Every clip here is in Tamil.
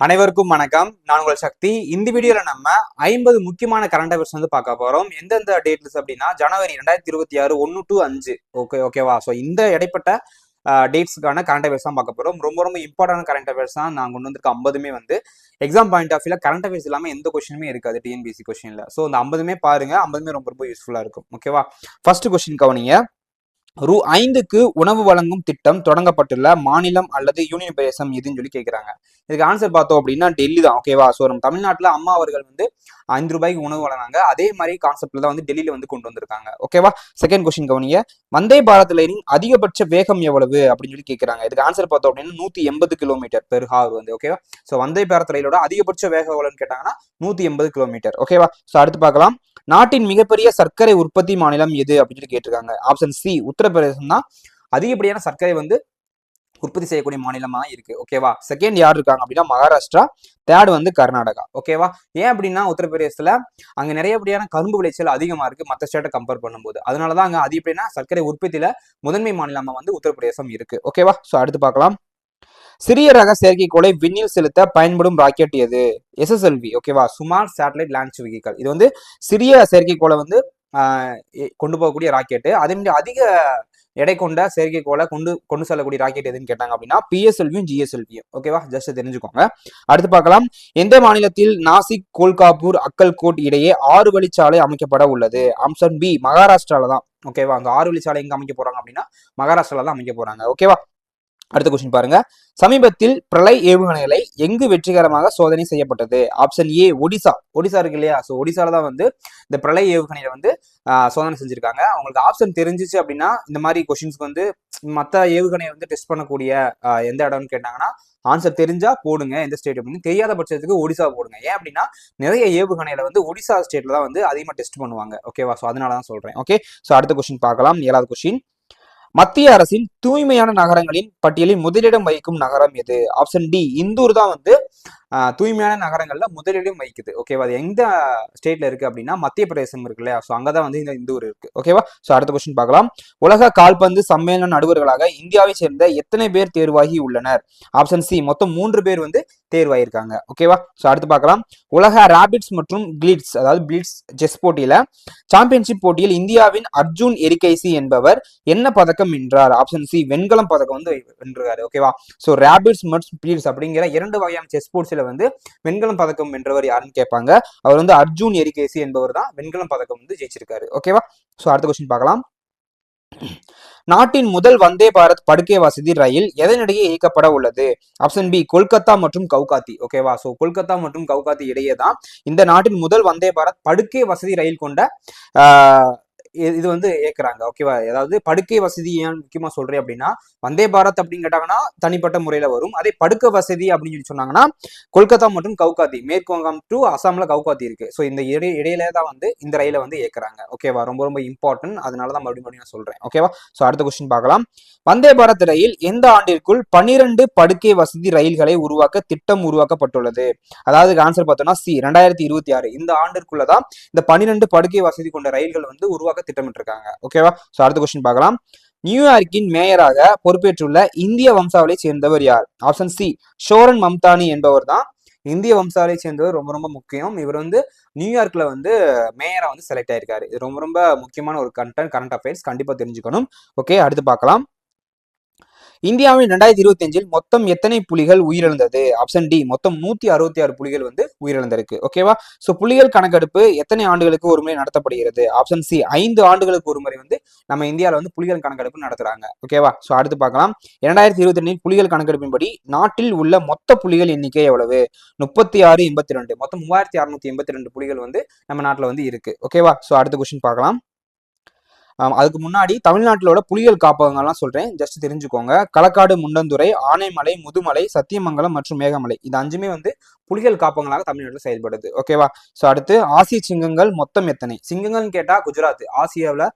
அனைவருக்கும் வணக்கம். நான் உங்கள் சக்தி. இந்த வீடியோல நம்ம ஐம்பது முக்கியமான கரண்ட் அஃபேர்ஸ் வந்து பார்க்க போறோம். எந்தெந்த டேட்ஸ் அப்படின்னா ஜனவரி ரெண்டாயிரத்தி இருபத்தி ஆறு ஒன்னு டு அஞ்சு. ஓகே ஓகேவா ஸோ இந்த இடைப்பட்ட டேட்ஸ்க்கான கரண்ட் அஃபேர்ஸ் தான் பார்க்க போறோம். ரொம்ப ரொம்ப இம்பார்ட்டன்ட் கரண்ட் அஃபேர்ஸ் தான் நான் கொண்டு வந்திருக்க ஐம்பதுமே வந்து. எக்ஸாம் பாயிண்ட் ஆஃப் வியூல கரண்ட் அஃபேர்ஸ் இல்லாமல் எந்த கொஸ்டினுமே இருக்காது டிஎன்பிசி கொஸ்டின்ல ஸோ அந்த ஐம்பதுமே பாருங்க. ஐம்பதுமே ரொம்ப ரொம்ப யூஸ்ஃபுல்லாக இருக்கும். ஓகேவா ஃபர்ஸ்ட் கொஸ்டின் கவனிங்க. ரூ ஐந்துக்கு உணவு வழங்கும் திட்டம் தொடங்கப்பட்டுள்ள மாநிலம் அல்லது யூனியன் பிரதேசம் எதுன்னு சொல்லி கேட்குறாங்க இதுக்கு ஆன்சர் பார்த்தோம் அப்படின்னா டெல்லி தான் ஓகேவா ஸோ நம்ம தமிழ்நாட்டில் அம்மா அவர்கள் வந்து ஐந்து ரூபாய்க்கு உணவு வழங்கினாங்க. அதே மாதிரி கான்செப்ட்ல தான் வந்து டெல்லியில் வந்து கொண்டு வந்திருக்காங்க. ஓகேவா செகண்ட் கொஸ்டின் கவனிங்க. வந்தே பாரத் ரயிலின் அதிகபட்ச வேகம் எவ்வளவு? அப்படின்னு சொல்லி கேட்குறாங்க இதுக்கு ஆன்சர் பார்த்தோம் அப்படின்னா நூற்றி எண்பது கிலோமீட்டர் பெர் ஹார் வந்து ஓகேவா ஸோ வந்தே பாரத் ரயிலோட அதிகபட்ச வேகம் எவ்வளோன்னு கேட்டாங்கன்னா நூற்றி எண்பது கிலோமீட்டர் ஓகேவா ஸோ அடுத்து பார்க்கலாம். நாட்டின் மிகப்பெரிய சர்க்கரை உற்பத்தி மாநிலம் எது அப்படின்னு சொல்லி கேட்டிருக்காங்க. ஆப்ஷன் சி உத்தரப்பிரதேசம் தான் அதிகப்படியான சர்க்கரை வந்து உற்பத்தி செய்யக்கூடிய மாநிலமா இருக்கு. ஓகேவா செகண்ட் யார் இருக்காங்க அப்படின்னா மகாராஷ்டிரா தேர்ட் வந்து கர்நாடகா. ஓகேவா ஏன் அப்படின்னா உத்தரப்பிரதேசத்துல அங்க நிறையபடியான கரும்பு விளைச்சல் அதிகமா இருக்கு மற்ற ஸ்டேட்டை கம்பேர் பண்ணும்போது. அதனாலதான் அங்க அதிகப்படியான சர்க்கரை உற்பத்தியில முதன்மை மாநிலமா வந்து உத்தரப்பிரதேசம் இருக்கு. ஓகேவா ஸோ அடுத்து பார்க்கலாம். சிறிய ரக செயற்கைக்கோளை விண்ணில் செலுத்த பயன்படும் ராக்கெட் எது? எஸ்எஸ்எல்வி ஓகேவா சுமார் சேட்டலைட் லான்ச் வெஹிக்கல் இது வந்து சிறிய செயற்கைக்கோளை வந்து கொண்டு போகக்கூடிய ராக்கெட்டு. அதே மாதிரி அதிக எடை கொண்ட செயற்கைக்கோளை கொண்டு கொண்டு செல்லக்கூடிய ராக்கெட் எதுன்னு கேட்டாங்க அப்படின்னா பிஎஸ்எல்வியும் ஜிஎஸ்எல்வியும் ஓகேவா ஜஸ்ட் தெரிஞ்சுக்கோங்க. அடுத்து பார்க்கலாம். எந்த மாநிலத்தில் நாசிக் கோல்காப்பூர் அக்கல்கோட் இடையே ஆறு வழிச்சாலை அமைக்கப்பட உள்ளது? அம்சன் பி மகாராஷ்டிரால தான். ஓகேவா அந்த ஆறு வழிச்சாலை எங்க அமைக்க போறாங்க அப்படின்னா மகாராஷ்டிரால தான் அமைக்க போறாங்க. ஓகேவா அடுத்த கொஸ்டின் பாருங்க. சமீபத்தில் பிரளய் ஏவுகணைகளை எங்கு வெற்றிகரமாக சோதனை செய்யப்பட்டது? Option A Odisha. ஒடிசா இருக்கு இல்லையா? ஸோ ஒடிசால தான் வந்து இந்த பிரளய் ஏவுகணையில வந்து சோதனை செஞ்சிருக்காங்க. அவங்களுக்கு ஆப்ஷன் தெரிஞ்சிச்சு அப்படின்னா இந்த மாதிரி கொஸ்டின்ஸ்க்கு வந்து மற்ற ஏவுகணையை வந்து டெஸ்ட் பண்ணக்கூடிய எந்த இடம்னு கேட்டாங்கன்னா ஆன்சர் தெரிஞ்சா போடுங்க எந்த ஸ்டேட் அப்படின்னு தெரியாத பட்சத்துக்கு ஒடிசா போடுங்க. ஏன் அப்படின்னா நிறைய ஏவுகணையில வந்து ஒடிசா ஸ்டேட்ல தான் வந்து அதிகமாக டெஸ்ட் பண்ணுவாங்க. ஓகேவா ஸோ அதனால தான் சொல்றேன். ஓகே ஸோ அடுத்த கொஸ்டின் பார்க்கலாம். ஏழாவது கொஸ்டின் மத்திய அரசின் தூய்மையான நகரங்களின் பட்டியலில் முதலிடம் வகிக்கும் நகரம் எது? ஆப்ஷன் டி இந்தூர் தான் வந்து தூய்மையான நகரங்கள்ல முதலிடம் வகிக்குது. ஓகேவா? அது எந்த ஸ்டேட்ல இருக்கு அப்படின்னா மத்திய பிரதேசம் இருக்கு இல்லையா? ஸோ அங்கதான் வந்து இந்த இந்தூர் இருக்கு. ஓகேவா? ஸோ அடுத்த கொஸ்டின் பார்க்கலாம். உலக கால்பந்து சம்மேளன நடுவர்களாக இந்தியாவை சேர்ந்த எத்தனை பேர் தேர்வாகி உள்ளனர்? ஆப்ஷன் சி மொத்தம் மூன்று பேர் வந்து தேர்வாயிருக்காங்க. ஓகேவா? ஸோ அடுத்து பார்க்கலாம். உலக ராபிட்ஸ் மற்றும் கிளிட்ஸ் அதாவது பிளிட்ஸ் செஸ் போட்டியில சாம்பியன்ஷிப் போட்டியில் இந்தியாவின் அர்ஜுன் எரிகைசி என்பவர் என்ன பதக்கம் வென்றார்? ஆப்ஷன் சி வெண்கலம் பதக்கம் வந்து வென்றாரு ஓகேவா? ஸோ ரேபிட்ஸ் மற்றும் பிளிட்ஸ் அப்படிங்கிற இரண்டு வகையான செஸ் ஸ்போர்ட்ஸ்ல வந்து வெண்கலம் பதக்கம் வென்றவர் யாருன்னு கேட்பாங்க. அவர் வந்து அர்ஜுன் எரிகேசி என்பவர் தான் வெண்கலம் பதக்கம் வந்து ஜெயிச்சிருக்காரு. ஓகேவா ஸோ அடுத்த கொஸ்டின் பார்க்கலாம். நாட்டின் முதல் வந்தே பாரத் படுக்கை வசதி ரயில் எதனிடையே இயக்கப்பட உள்ளது? ஆப்ஷன் பி கொல்கத்தா மற்றும் கவுகாத்தி. ஓகேவா ஸோ கொல்கத்தா மற்றும் கவுகாத்தி இடையே தான் இந்த நாட்டின் முதல் வந்தே பாரத் படுக்கை வசதி ரயில் கொண்ட இது வந்து ஏற்கிறாங்க ஓகேவா அதாவது படுக்கை வசதி ஏன் முக்கியமா சொல்றேன் அப்படின்னா வந்தே பாரத் அப்படின்னு கேட்டாங்கன்னா தனிப்பட்ட முறையில வரும். அதே படுக்கை வசதி அப்படின்னு சொல்லி சொன்னாங்கன்னா கொல்கத்தா மற்றும் கவுகாத்தி மேற்கு வங்கம் டு அசாம்ல கவுகாத்தி இருக்கு. ஸோ இந்த இடை இடையில தான் வந்து இந்த ரயிலை வந்து ஏற்கிறாங்க ஓகேவா ரொம்ப ரொம்ப இம்பார்ட்டன்ட் அதனால தான் மறுபடியும் மறுபடியும் நான் சொல்றேன். ஓகேவா ஸோ அடுத்த கொஸ்டின் பார்க்கலாம். வந்தே பாரத் ரயில் எந்த ஆண்டிற்குள் பனிரெண்டு படுக்கை வசதி ரயில்களை உருவாக்க திட்டம் உருவாக்கப்பட்டுள்ளது? அதாவது ஆன்சர் பார்த்தோம்னா சி ரெண்டாயிரத்தி இருபத்தி ஆறு. இந்த ஆண்டிற்குள்ள தான் இந்த பனிரெண்டு படுக்கை வசதி கொண்ட ரயில்கள் வந்து உருவாக்க திட்டமிட்டிருக்காங்க. ஓகேவா ஸோ அடுத்த கொஸ்டின் பார்க்கலாம். நியூயார்க்கின் மேயராக பொறுப்பேற்றுள்ள இந்திய வம்சாவளியை சேர்ந்தவர் யார்? ஆப்ஷன் சி ஷோரன் மம்தானி என்பவர் தான் இந்திய வம்சாவளியை சேர்ந்தவர் ரொம்ப ரொம்ப முக்கியம். இவர் வந்து நியூயார்க்ல வந்து மேயரா வந்து செலக்ட் ஆயிருக்காரு. இது ரொம்ப ரொம்ப முக்கியமான ஒரு கண்டென்ட் கரண்ட் அஃபேர்ஸ் கண்டிப்பா தெரிஞ்சுக்கணும். ஓகே அடுத்து பார்க்கலாம். இந்தியாவின் ரெண்டாயிரத்தி இருபத்தி அஞ்சில் மொத்தம் எத்தனை புலிகள் உயிரிழந்தது? ஆப்ஷன் டி மொத்தம் நூத்தி அறுபத்தி ஆறு புலிகள் வந்து உயிரிழந்திருக்கு. ஓகேவா சோ புலிகள் கணக்கெடுப்பு எத்தனை ஆண்டுகளுக்கு ஒரு முறை நடத்தப்படுகிறது? ஆப்ஷன் சி ஐந்து ஆண்டுகளுக்கு ஒரு முறை வந்து நம்ம இந்தியாவில் வந்து புலிகள் கணக்கெடுப்பு நடத்துறாங்க. ஓகேவா சோ அடுத்து பார்க்கலாம். இரண்டாயிரத்தி இருபத்தி ரெண்டில் புலிகள் கணக்கெடுப்பின்படி நாட்டில் உள்ள மொத்த புலிகள் எண்ணிக்கை எவ்வளவு? முப்பத்தி ஆறு எண்பத்தி ரெண்டு. மொத்தம் மூவாயிரத்தி அறுநூத்தி எண்பத்தி ரெண்டு புலிகள் வந்து நம்ம நாட்டில் வந்து இருக்கு. ஓகேவா சோ அடுத்த கொஸ்டின் பார்க்கலாம். அதுக்கு முன்னாடி தமிழ்நாட்டிலோட புலிகள் காப்பகங்கள்லாம் சொல்கிறேன் ஜஸ்ட் தெரிஞ்சுக்கோங்க. களக்காடு முண்டந்துறை ஆனைமலை முதுமலை சத்தியமங்கலம் மற்றும் மேகமலை. இது அஞ்சுமே வந்து புலிகள் காப்பகங்களாக தமிழ்நாட்டில் செயல்படுது. ஓகேவா ஸோ அடுத்து ஆசிய சிங்கங்கள் மொத்தம் எத்தனை? சிங்கங்கள்னு கேட்டால் குஜராத். ஆசியாவில்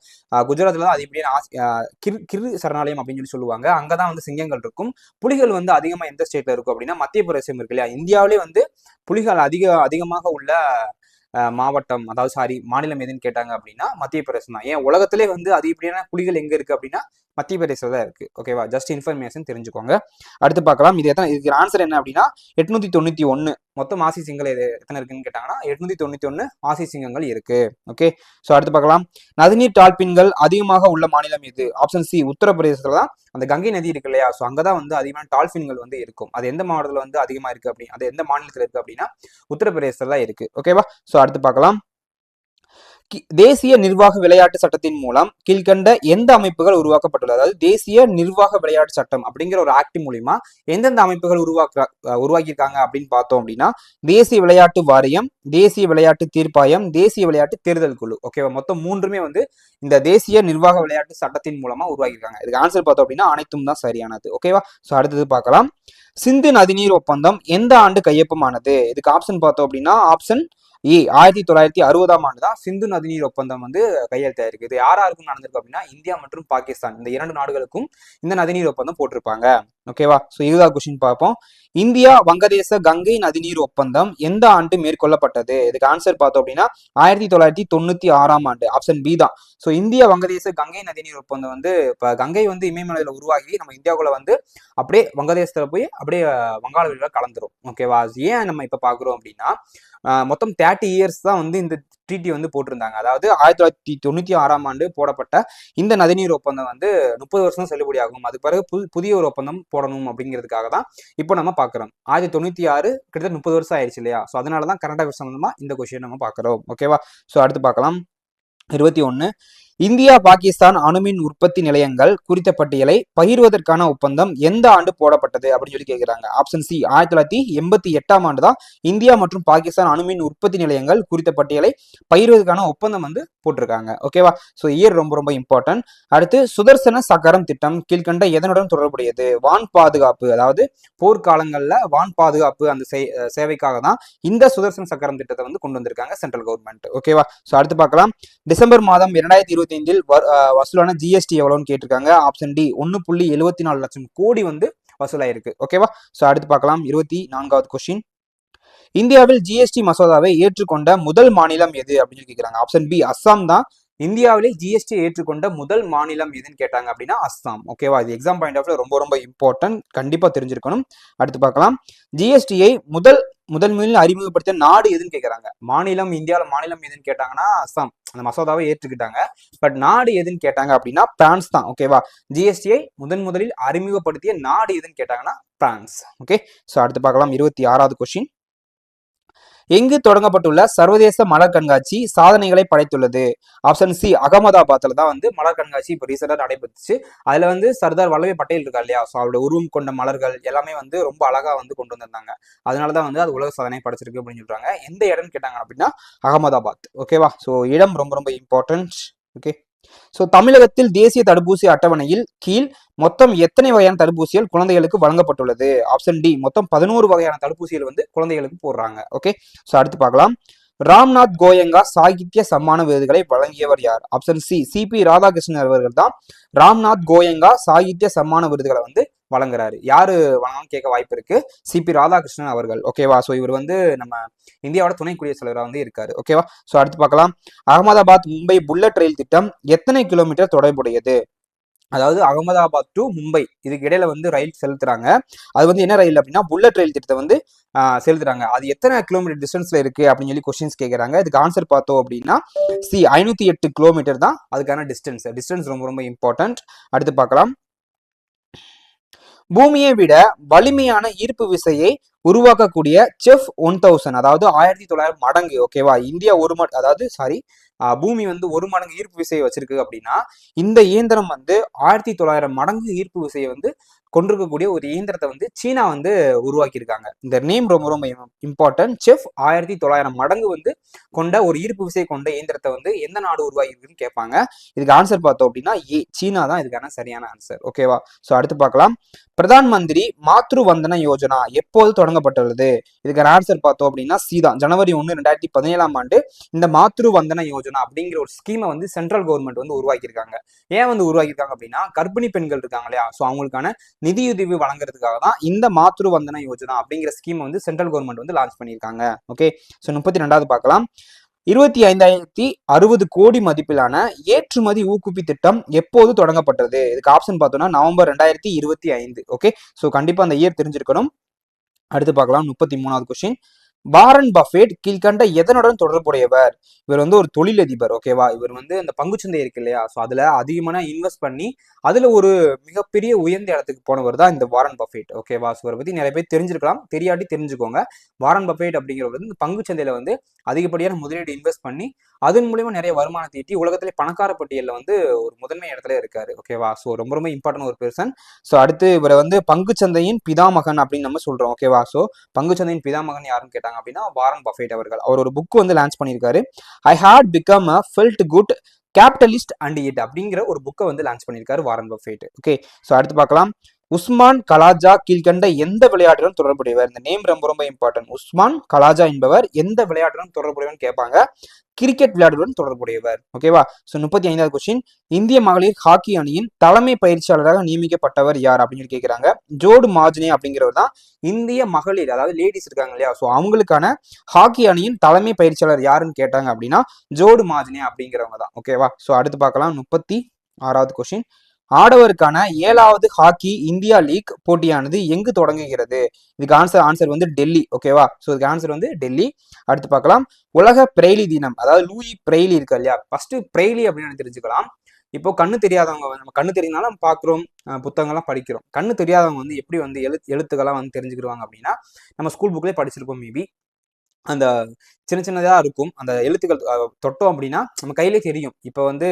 குஜராத்தில் தான் அதிகப்படியான ஆசி கிர் கிர் சரணாலயம் அப்படின்னு சொல்லி சொல்லுவாங்க. அங்கதான் வந்து சிங்கங்கள் இருக்கும். புலிகள் வந்து அதிகமாக எந்த ஸ்டேட்டில் இருக்கும் அப்படின்னா மத்திய பிரதேசம் இருக்கு இல்லையா? இந்தியாவிலே வந்து புலிகள் அதிக அதிகமாக உள்ள மாவட்டம் அதாவது சாரி மாநிலம் எதுன்னு கேட்டாங்க அப்படின்னா மத்திய பிரதேசம் தான். ஏன் உலகத்திலே வந்து அதிகப்படியான புலிகள் எங்க இருக்கு அப்படின்னா மத்திய பிரதேசத்தில் தான் இருக்கு. ஓகேவா ஜஸ்ட் இன்ஃபர்மேஷன் தெரிஞ்சுக்கோங்க. அடுத்து பார்க்கலாம். இது எத்தனை? இதுக்கு ஆன்சர் என்ன அப்படின்னா எட்நூத்தி தொண்ணூத்தி ஒன்னு மொத்தம் மாசி சிங்கங்கள் எது எத்தனை இருக்குன்னு கேட்டாங்கன்னா எட்நூத்தி தொண்ணூத்தி ஒன்று மாசி சிங்கங்கள் இருக்கு. ஓகே ஸோ அடுத்து பார்க்கலாம். நதிநீர் டால்பின்கள் அதிகமாக உள்ள மாநிலம் இது ஆப்ஷன் சி உத்தரப்பிரதேசத்துல தான். அந்த கங்கை நதி இருக்கு இல்லையா? ஸோ அங்கே தான் வந்து அதிகமான டால்பின்கள் வந்து இருக்கும். அது எந்த மாவட்டத்தில் வந்து அதிகமாக இருக்கு அப்படி அது எந்த மாநிலத்தில் இருக்கு அப்படின்னா உத்தரப்பிரதேசத்துல தான் இருக்கு. ஓகேவா ஸோ அடுத்து பார்க்கலாம். தேசிய நிர்வாக விளையாட்டு சட்டத்தின் மூலம் கீழ்கண்ட எந்த அமைப்புகள் உருவாக்கப்பட்டுள்ளது? அதாவது தேசிய நிர்வாக விளையாட்டு சட்டம் அப்படிங்கிற ஒரு ஆக்ட் மூலியமா எந்தெந்த அமைப்புகள் உருவாக்க உருவாக்கியிருக்காங்க அப்படின்னு பார்த்தோம் அப்படின்னா தேசிய விளையாட்டு வாரியம் தேசிய விளையாட்டு தீர்ப்பாயம் தேசிய விளையாட்டு தேர்தல் குழு. ஓகேவா மொத்தம் மூன்றுமே வந்து இந்த தேசிய நிர்வாக விளையாட்டு சட்டத்தின் மூலமா உருவாக்கியிருக்காங்க. இதுக்கு ஆன்சர் பார்த்தோம் அப்படின்னா அனைத்தும் தான் சரியானது. ஓகேவா ஸோ அடுத்தது பார்க்கலாம். சிந்து நதிநீர் ஒப்பந்தம் எந்த ஆண்டு கையொப்பமானது? இதுக்கு ஆப்ஷன் பார்த்தோம் அப்படின்னா ஆப்ஷன் ஆயிரத்தி தொள்ளாயிரத்தி அறுபதாம் ஆண்டு தான் சிந்து நதிநீர் ஒப்பந்தம் வந்து கையெழுத்தாயிருக்கு இது யார் யாருக்கும் நடந்திருக்கு அப்படின்னா இந்தியா மற்றும் பாகிஸ்தான் இந்த இரண்டு நாடுகளுக்கும் இந்த நதிநீர் ஒப்பந்தம் போட்டிருப்பாங்க. ஓகேவா ஸோ இதுதான் கொஸ்டின் பார்ப்போம். இந்தியா வங்கதேச கங்கை நதிநீர் ஒப்பந்தம் எந்த ஆண்டு மேற்கொள்ளப்பட்டது? இதுக்கு ஆன்சர் பார்த்தோம் அப்படின்னா ஆயிரத்தி தொள்ளாயிரத்தி தொண்ணூத்தி ஆறாம் ஆண்டு ஆப்ஷன் பி தான். ஸோ இந்தியா வங்கதேச கங்கை நதிநீர் ஒப்பந்தம் வந்து இப்போ கங்கை வந்து இமயமலையில் உருவாகி நம்ம இந்தியாவுக்குள்ள வந்து அப்படியே வங்கதேசத்தில் போய் அப்படியே வங்காள விரிவுல கலந்துரும். ஓகேவா அது ஏன் நம்ம இப்போ பார்க்குறோம் அப்படின்னா மொத்தம் தேர்ட்டி இயர்ஸ் தான் வந்து இந்த ட்ரீட்டி வந்து போட்டிருந்தாங்க. அதாவது ஆயிரத்தி தொள்ளாயிரத்தி தொண்ணூற்றி ஆறாம் ஆண்டு போடப்பட்ட இந்த நதிநீர் ஒப்பந்தம் வந்து முப்பது வருஷம் செல்லுபடியாகும். அதுக்கு பிறகு புது புதிய ஒரு ஒப்பந்தம் போடணும் அப்படிங்கிறதுக்காக தான் இப்போ நம்ம பார்க்குறோம். ஆயிரத்தி தொண்ணூற்றி ஆறு கிட்டத்தட்ட முப்பது வருஷம் ஆயிடுச்சு இல்லையா? ஸோ அதனால தான் கர்நாடக அஃபேர்ஸ் இந்த கொஷின் நம்ம பார்க்குறோம். ஓகேவா ஸோ அடுத்து பார்க்கலாம். இருபத்தி ஒன்று இந்தியா பாகிஸ்தான் அணுமின் உற்பத்தி நிலையங்கள் குறித்த பட்டியலை பகிர்வதற்கான ஒப்பந்தம் எந்த ஆண்டு போடப்பட்டது அப்படின்னு சொல்லி கேட்குறாங்க ஆப்ஷன் சி ஆயிரத்தி தொள்ளாயிரத்தி எண்பத்தி எட்டாம் ஆண்டு தான் இந்தியா மற்றும் பாகிஸ்தான் அணுமின் உற்பத்தி நிலையங்கள் குறித்த பட்டியலை பகிர்வதற்கான ஒப்பந்தம் வந்து போட்டிருக்காங்க. ஓகேவா ஸோ இயர் ரொம்ப ரொம்ப இம்பார்ட்டன்ட் அடுத்து சுதர்சன சக்கரம் திட்டம் கீழ்கண்ட எதனுடன் தொடர்புடையது? வான் பாதுகாப்பு அதாவது போர்க்காலங்களில் வான் பாதுகாப்பு அந்த சே- சேவைக்காக தான் இந்த சுதர்சன சக்கரம் திட்டத்தை வந்து கொண்டு வந்திருக்காங்க சென்ட்ரல் கவர்மெண்ட் ஓகேவா ஸோ அடுத்து பார்க்கலாம். டிசம்பர் மாதம் இரண்டாயிரத்தி இருபத்தி ஐந்தில் வசூலான ஜிஎஸ்டி எவ்வளோன்னு கேட்டிருக்காங்க. ஆப்ஷன் டி ஒன்று புள்ளி எழுபத்தி நாலு லட்சம் கோடி வந்து வசூலாயிருக்கு. ஓகேவா ஸோ அடுத்து பார்க்கலாம். இருபத்தி நான்காவது கொஸ்டின் இந்தியாவில் ஜிஎஸ்டி மசோதாவை ஏற்றுக்கொண்ட முதல் மாநிலம் எது அப்படின்னு கேட்கிறாங்க. கேட்குறாங்க ஆப்ஷன் பி அஸ்ஸாம் தான். இந்தியாவிலே ஜிஎஸ்டி ஏற்றுக்கொண்ட முதல் மாநிலம் எதுன்னு கேட்டாங்க அப்படின்னா அஸ்ஸாம். ஓகேவா இது எக்ஸாம் பாயிண்ட் ஆஃப் ரொம்ப ரொம்ப இம்பார்ட்டன்ட் கண்டிப்பா தெரிஞ்சிருக்கணும். அடுத்து பார்க்கலாம். ஜிஎஸ்டியை முதல் முதல் முதலில் அறிமுகப்படுத்த நாடு எதுன்னு கேட்குறாங்க மாநிலம் இந்தியாவில் மாநிலம் எதுன்னு கேட்டாங்கன்னா அஸ்ஸாம். அந்த மசோதாவை ஏற்றுக்கிட்டாங்க. பட் நாடு எதுன்னு கேட்டாங்க அப்படின்னா பிரான்ஸ் தான். ஓகேவா ஜிஎஸ்டியை முதன் முதலில் அறிமுகப்படுத்திய நாடு எதுன்னு கேட்டாங்கன்னா பிரான்ஸ். ஓகே ஸோ அடுத்து பார்க்கலாம். இருபத்தி ஆறாவது கொஸ்டின் எங்கு தொடங்கப்பட்டுள்ள சர்வதேச மலர் கண்காட்சி சாதனைகளை படைத்துள்ளது. ஆப்ஷன் சி அகமதாபாத்தில் தான் வந்து மலர் கண்காட்சி இப்போ ரீசெண்டாக நடைபெற்றுச்சு. அதில் வந்து சர்தார் வல்லபாய் பட்டேல் இருக்கா இல்லையா? ஸோ அவரோட உருவம் கொண்ட மலர்கள் எல்லாமே வந்து ரொம்ப அழகா வந்து கொண்டு வந்திருந்தாங்க. அதனால தான் வந்து அது உலக சாதனை படைச்சிருக்கு அப்படின்னு சொல்கிறாங்க எந்த இடம்னு கேட்டாங்க அப்படின்னா அகமதாபாத். ஓகேவா ஸோ இடம் ரொம்ப ரொம்ப இம்பார்ட்டன்ட் ஓகே ஸோ தமிழகத்தில் தேசிய தடுப்பூசி அட்டவணையில் கீழ் மொத்தம் எத்தனை வகையான தடுப்பூசிகள் குழந்தைகளுக்கு வழங்கப்பட்டுள்ளது? ஆப்ஷன் டி மொத்தம் பதினோரு வகையான தடுப்பூசிகள் வந்து குழந்தைகளுக்கு போடுறாங்க. ஓகே ஸோ அடுத்து பார்க்கலாம். ராம்நாத் கோயங்கா சாகித்ய சம்மான விருதுகளை வழங்கியவர் யார்? ஆப்ஷன் சி சிபி ராதாகிருஷ்ணன் அவர்கள் தான் ராம்நாத் கோயங்கா சாகித்ய சம்மான விருதுகளை வந்து வழங்குறாரு. யாரு வழங்கணும்னு கேட்க வாய்ப்பு இருக்கு? சிபி ராதாகிருஷ்ணன் அவர்கள். ஓகேவா ஸோ இவர் வந்து நம்ம இந்தியாவோட துணை குடியரசுத் தலைவராக வந்து இருக்காரு. ஓகேவா ஸோ அடுத்து பார்க்கலாம். அகமதாபாத் மும்பை புல்லட் ரயில் திட்டம் எத்தனை கிலோமீட்டர் தொடர்புடையது? அதாவது அகமதாபாத் டு மும்பை. இதுக்கு இடையில வந்து ரயில் செலுத்துறாங்க. அது வந்து என்ன ரயில் அப்படின்னா புல்லட் ரயில் திட்டத்தை வந்து செலுத்துறாங்க. அது எத்தனை கிலோமீட்டர் டிஸ்டன்ஸ்ல இருக்கு அப்படின்னு சொல்லி கொஸ்டின்ஸ் கேட்கறாங்க இதுக்கு ஆன்சர் பார்த்தோம் அப்படின்னா சி. ஐநூத்தி எட்டு கிலோமீட்டர் தான் அதுக்கான டிஸ்டன்ஸ் டிஸ்டன்ஸ் ரொம்ப ரொம்ப இம்பார்ட்டன்ட் அடுத்து பார்க்கலாம். பூமியை விட வலிமையான ஈர்ப்பு விசையை உருவாக்கக்கூடிய செஃப் ஒன் தௌசண்ட் அதாவது ஆயிரத்தி தொள்ளாயிரம் மடங்கு ஓகேவா இந்தியா ஒரு மட அதாவது சாரி பூமி வந்து ஒரு மடங்கு ஈர்ப்பு விசையை வச்சிருக்கு அப்படின்னா இந்த இயந்திரம் வந்து ஆயிரத்தி தொள்ளாயிரம் மடங்கு ஈர்ப்பு விசையை வந்து கொண்டிருக்கக்கூடிய ஒரு இயந்திரத்தை வந்து சீனா வந்து உருவாக்கியிருக்காங்க. இந்த நேம் ரொம்ப ரொம்ப இம்பார்ட்டன்ட் செஃப் ஆயிரத்தி தொள்ளாயிரம் மடங்கு வந்து கொண்ட ஒரு ஈர்ப்பு விசை கொண்ட இயந்திரத்தை வந்து எந்த நாடு உருவாக்கியிருக்குன்னு கேட்பாங்க. இதுக்கு ஆன்சர் பார்த்தோம் அப்படின்னா ஏ சீனா தான் இதுக்கான சரியான ஆன்சர் ஓகேவா ஸோ அடுத்து பார்க்கலாம். பிரதான் மந்திரி மாத்ரு வந்தன யோஜனா எப்போது தொடங்கப்பட்டுள்ளது? இதுக்கான ஆன்சர் பார்த்தோம் அப்படின்னா சி தான். ஜனவரி ஒன்று ரெண்டாயிரத்தி பதினேழாம் ஆண்டு இந்த மாத்ரு வந்தன யோஜனா அப்படிங்கிற ஒரு ஸ்கீமை வந்து சென்ட்ரல் கவர்மெண்ட் வந்து உருவாக்கியிருக்காங்க. ஏன் வந்து உருவாக்கியிருக்காங்க அப்படின்னா கர்ப்பிணி பெண்கள் இருக்காங்க இல்லையா? ஸோ அவங்களுக்கான நிதியுதவி வழங்குறதுக்காக தான் இந்த மாத்ரு வந்தன யோஜனா அப்படிங்கிற ஸ்கீம் வந்து சென்ட்ரல் கவர்மெண்ட் வந்து லான்ச் பண்ணியிருக்காங்க. ஓகே ஸோ முப்பத்தி ரெண்டாவது பார்க்கலாம். இருபத்தி ஐந்தாயிரத்தி அறுபது கோடி மதிப்பிலான ஏற்றுமதி ஊக்குவி திட்டம் எப்போது தொடங்கப்பட்டது? இதுக்கு ஆப்ஷன் பார்த்தோம்னா நவம்பர் ரெண்டாயிரத்தி இருபத்தி ஐந்து. ஓகே ஸோ கண்டிப்பா அந்த இயர் தெரிஞ்சிருக்கணும். அடுத்து பார்க்கலாம். முப்பத்தி மூணாவது கொஸ்டின் வாரன் பஃபேட் கீழ்கண்ட எதனுடன் தொடர்புடையவர்? இவர் வந்து ஒரு தொழிலதிபர் ஓகேவா இவர் வந்து அந்த பங்குச்சந்தை இருக்கு இல்லையா? ஸோ அதுல அதிகமான இன்வெஸ்ட் பண்ணி அதுல ஒரு மிகப்பெரிய உயர்ந்த இடத்துக்கு போனவர் தான் இந்த வாரன் பஃபேட் ஓகேவா ஸோ இவரை பத்தி நிறைய பேர் தெரிஞ்சிருக்கலாம். தெரியாட்டி தெரிஞ்சுக்கோங்க. வாரன் பஃபேட் அப்படிங்கிறவர் வந்து இந்த பங்குச்சந்தையில வந்து அதிகப்படியான முதலீடு இன்வெஸ்ட் பண்ணி அதன் மூலியமா நிறைய வருமானத்தை ஈட்டி உலகத்திலே பணக்கார பட்டியலில் வந்து ஒரு முதன்மை இடத்துல இருக்காரு. ஓகேவா ஸோ ரொம்ப ரொம்ப இம்பார்ட்டன்ட் ஒரு பெர்சன் ஸோ அடுத்து இவரை வந்து பங்குச்சந்தையின் பிதாமகன் அப்படின்னு நம்ம சொல்றோம். ஓகேவா ஸோ பங்குச்சந்தையின் பிதாமகன் யாருன்னு கேட்டாங்க அப்படின்னா வாரன் பஃபேட் அவர்கள். அவர் ஒரு புக் வந்து லான்ச் பண்ணியிருக்காரு. I had become a felt good capitalist and it அப்படிங்கிற ஒரு புக்கை வந்து லான்ச் பண்ணியிருக்காரு வாரன் பஃபேட். ஓகே ஸோ அடுத்து பார்க்கலாம். உஸ்மான் கலாஜா கீழ்கண்ட எந்த விளையாட்டுடன் தொடர்புடையவர்? இந்த நேம் ரொம்ப ரொம்ப இம்பார்ட்டன்ட் உஸ்மான் கலாஜா என்பவர் எந்த விளையாட்டுடன் தொடர்புடையவர்னு கேட்பாங்க. கிரிக்கெட் விளையாட்டுடன் தொடர்புடையவர். ஓகேவா ஸோ முப்பத்தி ஐந்தாவது கொஸ்டின் இந்திய மகளிர் ஹாக்கி அணியின் தலைமை பயிற்சியாளராக நியமிக்கப்பட்டவர் யார் அப்படின்னு சொல்லி கேட்கிறாங்க. ஜோடு மாஜினே அப்படிங்கிறவர் தான் இந்திய மகளிர் அதாவது லேடிஸ் இருக்காங்க இல்லையா? ஸோ அவங்களுக்கான ஹாக்கி அணியின் தலைமை பயிற்சியாளர் யாருன்னு கேட்டாங்க அப்படின்னா ஜோடு மாஜினே அப்படிங்கிறவங்க தான். ஓகேவா ஸோ அடுத்து பார்க்கலாம். முப்பத்தி ஆறாவது கொஸ்டின் ஆடவருக்கான ஏழாவது ஹாக்கி இந்தியா லீக் போட்டியானது எங்கு தொடங்குகிறது? இதுக்கு ஆன்சர் ஆன்சர் வந்து டெல்லி ஓகேவா ஸோ இதுக்கு ஆன்சர் வந்து டெல்லி. அடுத்து பார்க்கலாம். உலக பிரெய்லி தினம் அதாவது லூயி பிரெய்லி இருக்கு இல்லையா? ஃபர்ஸ்ட் பிரெய்லி அப்படின்னு தெரிஞ்சுக்கலாம். இப்போ கண்ணு தெரியாதவங்க நம்ம கண்ணு தெரியுதுனால நம்ம பார்க்குறோம் புத்தகங்கள்லாம் படிக்கிறோம். கண்ணு தெரியாதவங்க வந்து எப்படி வந்து எழுத்து எழுத்துக்கள்லாம் வந்து தெரிஞ்சுக்கிடுவாங்க அப்படின்னா நம்ம ஸ்கூல் புக்லேயே படிச்சிருப்போம் மேபி அந்த சின்ன சின்னதாக இருக்கும். அந்த எழுத்துக்கள் தொட்டோம் அப்படின்னா நம்ம கையிலே தெரியும். இப்போ வந்து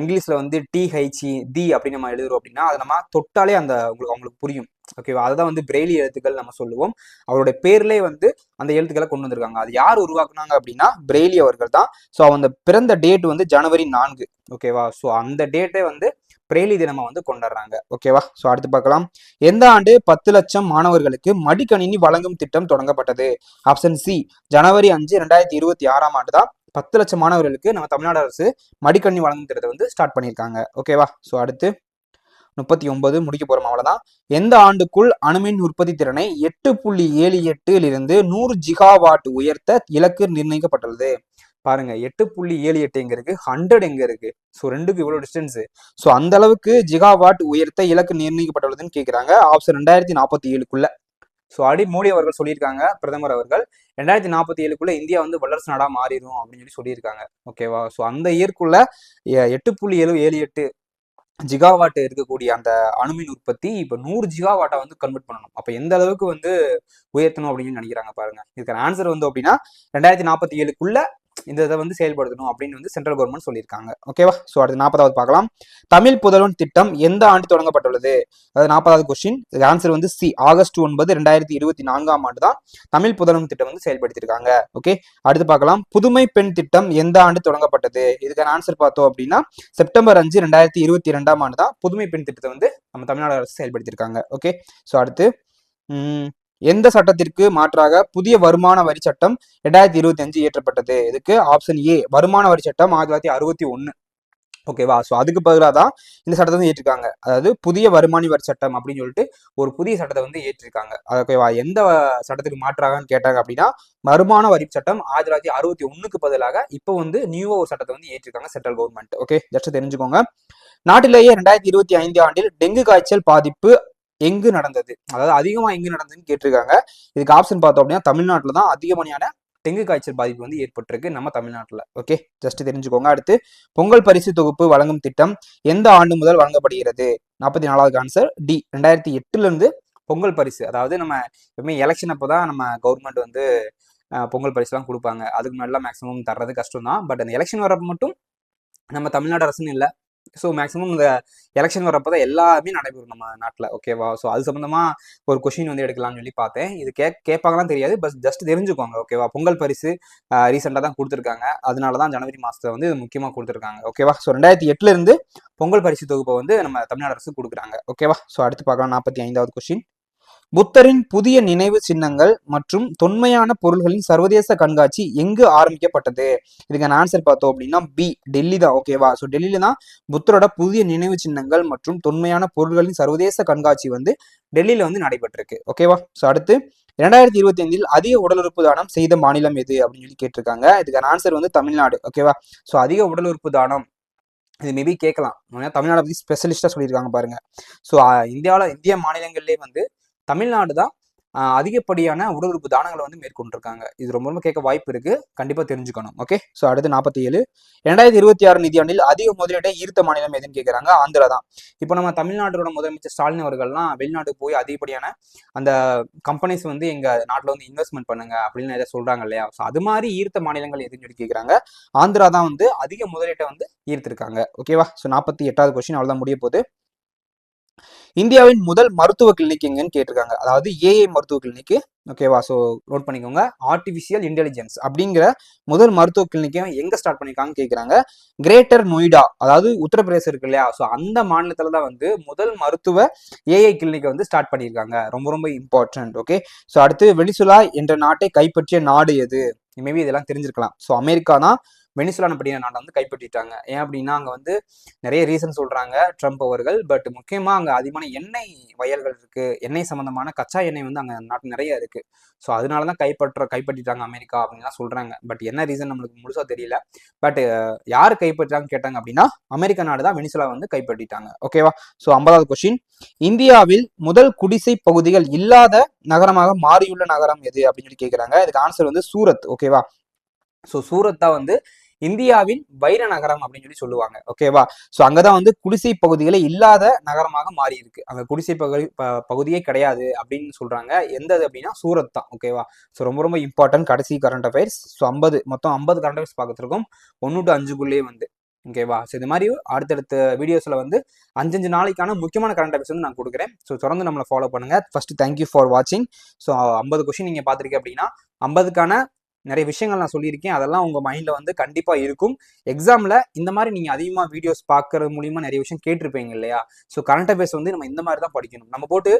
இங்கிலீஷில் வந்து டி ஹைச்சி தி அப்படின்னு நம்ம எழுதுறோம் அப்படின்னா அதை நம்ம தொட்டாலே அந்த உங்களுக்கு அவங்களுக்கு புரியும். ஓகேவா அதுதான் வந்து பிரெய்லி எழுத்துக்கள் நம்ம சொல்லுவோம். அவருடைய பேர்லேயே வந்து அந்த எழுத்துக்களை கொண்டு வந்திருக்காங்க. அது யார் உருவாக்குனாங்க அப்படின்னா பிரெய்லி அவர்கள் தான். ஸோ அந்த பிறந்த டேட் வந்து ஜனவரி நான்கு. ஓகேவா ஸோ அந்த டேட்டே வந்து பிரேலி தினமா வந்து கொண்டாடுறாங்க. ஓகேவா ஸோ அடுத்து பார்க்கலாம். எந்த ஆண்டு பத்து லட்சம் மாணவர்களுக்கு மடிக்கணினி வழங்கும் திட்டம் தொடங்கப்பட்டது? ஆப்ஷன் சி ஜனவரி அஞ்சு ரெண்டாயிரத்தி இருபத்தி ஆறாம் ஆண்டு தான் பத்து லட்சம் மாணவர்களுக்கு நம்ம தமிழ்நாடு அரசு மடிக்கணினி வழங்கும் திட்டத்தை வந்து ஸ்டார்ட் பண்ணியிருக்காங்க. ஓகேவா ஸோ அடுத்து முப்பத்தி ஒன்பது முடிக்க போறோம் அவ்வளவுதான். எந்த ஆண்டுக்குள் அணுமின் உற்பத்தி திறனை எட்டு புள்ளி ஏழு எட்டில் இருந்து நூறு ஜிகாவாட் உயர்த்த இலக்கு நிர்ணயிக்கப்பட்டுள்ளது? பாருங்க எட்டு புள்ளி ஏழு எட்டு எங்க இருக்கு? ஹண்ட்ரட் எங்க இருக்கு? ஸோ ரெண்டுக்கு இவ்வளவு டிஸ்டன்ஸ் ஸோ அந்த அளவுக்கு ஜிகாவாட் உயர்த்த இலக்கு நிர்ணயிக்கப்பட்டுள்ளதுன்னு கேட்குறாங்க ஆப்ஷன் ரெண்டாயிரத்தி நாற்பத்தி ஏழுக்குள்ள. ஸோ அடி மோடி அவர்கள் சொல்லியிருக்காங்க பிரதமர் அவர்கள். ரெண்டாயிரத்தி நாற்பத்தி ஏழுக்குள்ள இந்தியா வந்து வல்லரசு நாடா மாறிடும் அப்படின்னு சொல்லி சொல்லியிருக்காங்க. ஓகேவா ஸோ அந்த இயற்குள்ள எட்டு புள்ளி ஏழு ஏழு எட்டு ஜிகாவாட் இருக்கக்கூடிய அந்த அணுமின் உற்பத்தி இப்போ நூறு ஜிகாவாட்டை வந்து கன்வெர்ட் பண்ணணும். அப்போ எந்த அளவுக்கு வந்து உயர்த்தணும் அப்படின்னு நினைக்கிறாங்க பாருங்க. இதுக்கான ஆன்சர் வந்து அப்படின்னா ரெண்டாயிரத்தி நாற்பத்தி ஏழுக்குள்ள இந்த இதை வந்து செயல்படுத்தணும் அப்படின்னு வந்து சென்ட்ரல் கவர்மெண்ட் சொல்லியிருக்காங்க. ஓகேவா ஸோ அடுத்து நாற்பதாவது பார்க்கலாம். தமிழ் புதல்வன் திட்டம் எந்த ஆண்டு தொடங்கப்பட்டுள்ளது? அதாவது நாற்பதாவது கொஸ்டின் ஆன்சர் வந்து சி ஆகஸ்ட் ஒன்பது ரெண்டாயிரத்தி இருபத்தி நான்காம் ஆண்டு தான் தமிழ் புதல்வன் திட்டம் வந்து செயல்படுத்தியிருக்காங்க. ஓகே அடுத்து பார்க்கலாம். புதுமை பெண் திட்டம் எந்த ஆண்டு தொடங்கப்பட்டது? இதுக்கான ஆன்சர் பார்த்தோம் அப்படின்னா செப்டம்பர் அஞ்சு ரெண்டாயிரத்தி இருபத்தி இரண்டாம் ஆண்டு தான் புதுமை பெண் திட்டத்தை வந்து நம்ம தமிழ்நாடு அரசு செயல்படுத்தியிருக்காங்க. ஓகே ஸோ அடுத்து எந்த சட்டத்திற்கு மாற்றாக புதிய வருமான வரி சட்டம் ரெண்டாயிரத்தி இருபத்தி அஞ்சு இயற்றப்பட்டது? இதுக்கு ஆப்ஷன் ஏ வருமான வரி சட்டம் ஆயிரத்தி தொள்ளாயிரத்தி அறுபத்தி ஒன்று ஓகேவா ஸோ அதுக்கு பதிலாக தான் இந்த சட்டத்தை வந்து ஏற்றிருக்காங்க. அதாவது புதிய வருமான வரி சட்டம் அப்படின்னு சொல்லிட்டு ஒரு புதிய சட்டத்தை வந்து ஏற்றிருக்காங்க. ஓகேவா எந்த சட்டத்துக்கு மாற்றாகன்னு கேட்டாங்க அப்படின்னா வருமான வரி சட்டம் ஆயிரத்தி தொள்ளாயிரத்தி அறுபத்தி ஒன்றுக்கு பதிலாக இப்போ வந்து நியூவா ஒரு சட்டத்தை வந்து ஏற்றிருக்காங்க சென்ட்ரல் கவர்மெண்ட் ஓகே ஜஸ்ட் தெரிஞ்சுக்கோங்க. நாட்டிலேயே ரெண்டாயிரத்தி இருபத்தி ஐந்து ஆண்டில் டெங்கு காய்ச்சல் பாதிப்பு எங்கு நடந்தது? அதாவது அதிகமா எங்கு நடந்ததுன்னு கேட்டிருக்காங்க. இதுக்கு ஆப்ஷன் பார்த்தோம் அப்படின்னா தமிழ்நாட்டில் தான் அதிகப்படியான டெங்கு காய்ச்சல் பாதிப்பு வந்து ஏற்பட்டிருக்கு நம்ம தமிழ்நாட்டில். ஓகே ஜஸ்ட் தெரிஞ்சுக்கோங்க. அடுத்து பொங்கல் பரிசு தொகுப்பு வழங்கும் திட்டம் எந்த ஆண்டு முதல் வழங்கப்படுகிறது? நாற்பத்தி நாலாவது ஆன்சர் டி ரெண்டாயிரத்தி எட்டுல இருந்து பொங்கல் பரிசு. அதாவது நம்ம எப்பவுமே எலெக்ஷன் அப்போ தான் நம்ம கவர்மெண்ட் வந்து பொங்கல் பரிசுலாம் கொடுப்பாங்க. அதுக்கு முன்னாடிலாம் மேக்ஸிமம் தர்றது கஷ்டம் தான் பட் அந்த எலெக்ஷன் வரப்போ மட்டும் நம்ம தமிழ்நாடு அரசுன்னு இல்லை. ஸோ மேக்ஸிமம் இந்த எலெக்ஷன் வரப்போ தான் எல்லாமே நடைபெறும் நம்ம நாட்டில் ஓகேவா ஸோ அது சம்மந்தமா ஒரு கொஷின் வந்து எடுக்கலாம்னு சொல்லி பார்த்தேன். இது கே கேட்பாங்கலாம் தெரியாது பஸ் ஜஸ்ட் தெரிஞ்சுக்கோங்க ஓகேவா பொங்கல் பரிசு ரீசெண்டாக தான் கொடுத்துருக்காங்க. அதனால தான் ஜனவரி மாதத்தை வந்து இது முக்கியமாக கொடுத்துருக்காங்க ஓகேவா ஸோ ரெண்டாயிரத்தி எட்டுலேருந்து பொங்கல் பரிசு தொகுப்பை வந்து நம்ம தமிழ்நாடு அரசு கொடுக்குறாங்க ஓகேவா ஸோ அடுத்து பார்க்கலாம் நாற்பத்தி ஐந்தாவது கொஷின் புத்தரின் புதிய நினைவு சின்னங்கள் மற்றும் தொன்மையான பொருள்களின் சர்வதேச கண்காட்சி எங்கு ஆரம்பிக்கப்பட்டது? இதுக்கான ஆன்சர் பார்த்தோம் அப்படின்னா பி டெல்லி தான் ஓகேவா ஸோ டெல்லியில தான் புத்தரோட புதிய நினைவு சின்னங்கள் மற்றும் தொன்மையான பொருள்களின் சர்வதேச கண்காட்சி வந்து டெல்லியில வந்து நடைபெற்றிருக்கு ஓகேவா ஸோ அடுத்து இரண்டாயிரத்தி இருபத்தி ஐந்தில் அதிக உடல் உறுப்பு தானம் செய்த மாநிலம் எது அப்படின்னு சொல்லி கேட்டிருக்காங்க. இதுக்கான ஆன்சர் வந்து தமிழ்நாடு ஓகேவா ஸோ அதிக உடல் உறுப்பு தானம் இது மேபி கேட்கலாம். தமிழ்நாடு பற்றி ஸ்பெஷலிஸ்டாக சொல்லியிருக்காங்க பாருங்க. ஸோ இந்தியாவில் இந்திய மாநிலங்கள்லேயே வந்து தமிழ்நாடு தான் அதிகப்படியான உடல் உறுப்பு தானங்களை வந்து மேற்கொண்டிருக்காங்க. இது ரொம்ப ரொம்ப கேட்க வாய்ப்பு இருக்கு. கண்டிப்பா தெரிஞ்சுக்கணும். ஓகே ஸோ அடுத்து நாற்பத்தி ஏழு ரெண்டாயிரத்தி இருபத்தி ஆறு நிதியாண்டில் அதிக முதலீட்டை ஈர்த்த மாநிலம் எதுன்னு கேட்குறாங்க? ஆந்திரா தான் இப்போ நம்ம தமிழ்நாட்டோட முதலமைச்சர் ஸ்டாலின் அவர்கள்லாம் வெளிநாட்டுக்கு போய் அதிகப்படியான அந்த கம்பெனிஸ் வந்து எங்க நாட்டில் வந்து இன்வெஸ்ட்மெண்ட் பண்ணுங்க அப்படின்னு ஏதாவது சொல்றாங்க இல்லையா? ஸோ அது மாதிரி ஈர்த்த மாநிலங்கள் எதுன்னு சொல்லி கேட்குறாங்க. ஆந்திரா தான் வந்து அதிக முதலீட்டை வந்து ஈர்த்திருக்காங்க. ஓகேவா ஸோ நாற்பத்தி எட்டாவது கொஸ்டின் அவ்வளோதான் முடிய போகுது. இந்தியாவின் முதல் மருத்துவ கிளினிக் எங்கன்னு கேட்டிருக்காங்க. அதாவது ஏஐ மருத்துவ கிளினிக் ஓகேவா ஸோ நோட் பண்ணிக்கோங்க. ஆர்டிஃபிஷியல் இன்டெலிஜென்ஸ் அப்படிங்கிற முதல் மருத்துவ கிளினிக்கையும் எங்கே ஸ்டார்ட் பண்ணியிருக்காங்கன்னு கேட்குறாங்க கிரேட்டர் நொய்டா அதாவது உத்தரப்பிரதேசம் இருக்கு இல்லையா? ஸோ அந்த மாநிலத்தில் தான் வந்து முதல் மருத்துவ ஏஐ கிளினிக்கை வந்து ஸ்டார்ட் பண்ணியிருக்காங்க ரொம்ப ரொம்ப இம்பார்ட்டன்ட் ஓகே ஸோ அடுத்து வெனிசுலா என்ற நாட்டை கைப்பற்றிய நாடு எது? மேபி இதெல்லாம் தெரிஞ்சிருக்கலாம். ஸோ அமெரிக்கா தான் வெனிசுலான படியான நாட்டை வந்து கைப்பற்றிட்டாங்க. ஏன் அப்படின்னா அங்கே வந்து நிறைய ரீசன் சொல்றாங்க ட்ரம்ப் அவர்கள். பட் முக்கியமாக அங்கே அதிகமான எண்ணெய் வயல்கள் இருக்கு. எண்ணெய் சம்பந்தமான கச்சா எண்ணெய் வந்து அங்கே நாட்டு நிறைய இருக்கு. ஸோ அதனால தான் கைப்பற்ற கைப்பற்றிட்டாங்க அமெரிக்கா அப்படின்லாம் சொல்றாங்க. பட் என்ன ரீசன் நம்மளுக்கு முழுசாக தெரியல. பட் யார் கைப்பற்றாங்க கேட்டாங்க அப்படின்னா அமெரிக்க நாடு தான் வெனிசுலா வந்து கைப்பற்றிட்டாங்க. ஓகேவா ஸோ ஐம்பதாவது கொஸ்டின் இந்தியாவில் முதல் குடிசை பகுதிகள் இல்லாத நகரமாக மாறியுள்ள நகரம் எது அப்படின்னு சொல்லி கேட்குறாங்க இதுக்கு ஆன்சர் வந்து சூரத். ஓகேவா ஸோ சூரத் தான் வந்து இந்தியாவின் வைர நகரம் அப்படின்னு சொல்லி சொல்லுவாங்க. ஓகேவா ஸோ அங்கதான் வந்து குடிசை பகுதிகளே இல்லாத நகரமாக மாறி இருக்கு அங்க குடிசை பகுதி பகுதியே கிடையாது அப்படின்னு சொல்றாங்க. எந்தது அப்படின்னா சூரத் தான். ஓகேவா ஸோ ரொம்ப ரொம்ப இம்பார்ட்டன்ட் கடைசி கரண்ட் அஃபேர்ஸ் ஸோ ஐம்பது மொத்தம் ஐம்பது கரண்ட் அஃபேர்ஸ் பார்த்துருக்கோம் ஒன்று டு அஞ்சுக்குள்ளேயே வந்து. ஓகேவா ஸோ இது மாதிரி அடுத்தடுத்த வீடியோஸில் வந்து அஞ்சஞ்சு நாளைக்கான முக்கியமான கரண்ட் அஃபேர்ஸ் வந்து நான் கொடுக்குறேன். ஸோ தொடர்ந்து நம்மளை ஃபாலோ பண்ணுங்க. ஃபர்ஸ்ட் தேங்க்யூ ஃபார் வாட்சிங் ஸோ ஐம்பது கொஷின் நீங்கள் பார்த்துருக்கீங்க அப்படின்னா ஐம்பதுக்கான நிறைய விஷயங்கள் நான் சொல்லியிருக்கேன். அதெல்லாம் உங்கள் மைண்டில் வந்து கண்டிப்பாக இருக்கும். எக்ஸாமில் இந்த மாதிரி நீங்கள் அதிகமாக வீடியோஸ் பார்க்கறது மூலிமா நிறைய விஷயம் கேட்டிருப்பீங்க இல்லையா? ஸோ கரண்ட் அஃபேர்ஸ் வந்து நம்ம இந்த மாதிரி தான் படிக்கணும். நம்ம போட்டு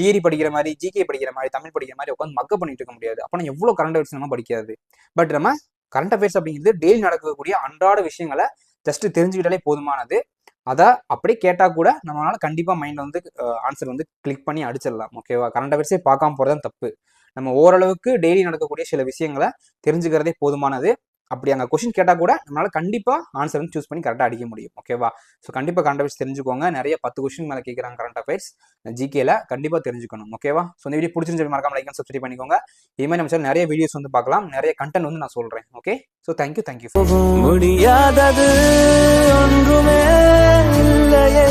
தியரி படிக்கிற மாதிரி ஜிகே படிக்கிற மாதிரி தமிழ் படிக்கிற மாதிரி உட்காந்து மக்க பண்ணிட்டு இருக்க முடியாது. அப்போ எவ்வளோ கரண்ட் அஃபேர்ஸ் நம்ம படிக்காது. பட் நம்ம கரண்ட் அஃபேர்ஸ் அப்படிங்கிறது டெய்லி நடக்கக்கூடிய அன்றாட விஷயங்களை ஜஸ்ட் தெரிஞ்சுக்கிட்டாலே போதுமானது. அதை அப்படியே கேட்டால் கூட நம்மளால் கண்டிப்பாக மைண்டில் வந்து ஆன்சர் வந்து கிளிக் பண்ணி அடிச்சிடலாம். ஓகேவா கரண்ட் அஃபேர்ஸே பார்க்காம போகிறதான் தப்பு. நம்ம ஓரளவுக்கு டெய்லி நடக்கக்கூடிய சில விஷயங்களை தெரிஞ்சுக்கிறதே போதுமானது. அப்படி அங்கே கொஷின் கேட்டால் கூட நம்மளால கண்டிப்பாக ஆன்சர் வந்து சூஸ் பண்ணி கரெக்டாக அடிக்க முடியும். ஓகேவா ஸோ கண்டிப்பாக கரண்ட் அஃபேர்ஸ் தெரிஞ்சுக்கோங்க. நிறைய பத்து கொஷின் மேலே கேட்குறாங்க கரண்ட் அஃபேர்ஸ் ஜிகேல கண்டிப்பாக தெரிஞ்சுக்கணும். ஓகேவா ஸோ இந்த வீடியோ பிடிச்சிருந்து மறக்காம லைக் சப்ஸ்கிரைப் பண்ணிக்கோங்க. இதுமாதிரி நம்ம சார் நிறைய வீடியோஸ் வந்து பார்க்கலாம். நிறைய கண்டென்ட் வந்து நான் சொல்கிறேன் ஓகே ஸோ தேங்க்யூ தேங்க்யூ முடியாதது ஒன்றுமே இல்லையே.